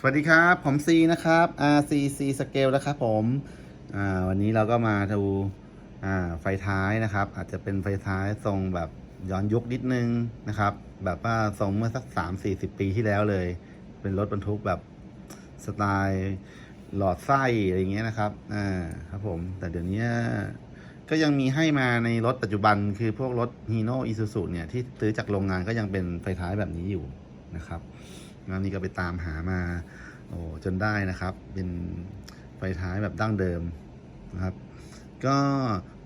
สวัสดีครับ ผมซีนะครับ RCC Scale นะครับผมวันนี้เราก็มาดูไฟท้ายนะครับ อาจจะเป็นไฟท้ายทรงแบบย้อนยุคนิดนึงนะครับ แบบว่าทรงเมื่อสัก 3 4 0 ปีที่แล้วเลย เป็นรถบรรทุกแบบสไตล์หลอดไส้อะไรเงี้ยนะครับอ่าครับผม แต่เดี๋ยวนี้ก็ยังมีให้มาในรถปัจจุบันคือพวกรถ Hino Isuzu เนี่ยที่ซื้อจากโรงงานก็ยังเป็นไฟท้ายแบบนี้อยู่นะครับ งานนี้ก็ไปตามหามาโอ้จนได้นะครับ เป็นไฟท้ายแบบดั้งเดิมนะครับ ก็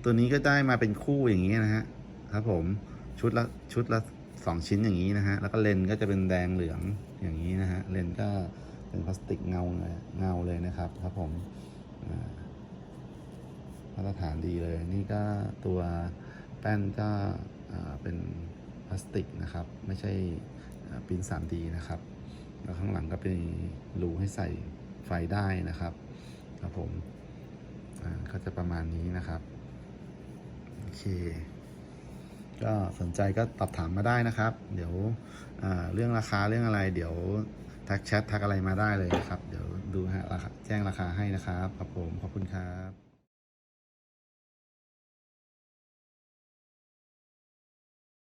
ตัวนี้ก็ได้มาเป็นคู่อย่างนี้นะฮะครับผมชุดละชุดละสองชิ้นอย่างนี้นะฮะ แล้วก็เลนก็จะเป็นแดงเหลืองอย่างนี้นะฮะ เลนก็เป็นพลาสติกเงาเลยเงาเลยนะครับครับผมมาตรฐานดีเลย นี่ก็ตัวแป้นก็เป็นพลาสติกนะครับ ไม่ใช่ ปิ้น 3D นะครับ แล้วข้างหลังก็เป็นรูให้ใส่ไฟได้นะครับครับผมอ่าก็จะประมาณนี้นะครับ โอเค ก็สนใจก็ตอบถามมาได้นะครับ เดี๋ยวอ่าเรื่องราคาเรื่องอะไร เดี๋ยวทักแชททักอะไรมาได้เลยนะครับ เดี๋ยวดูฮะราคาแจ้งราคาให้นะครับครับผมขอบคุณครับ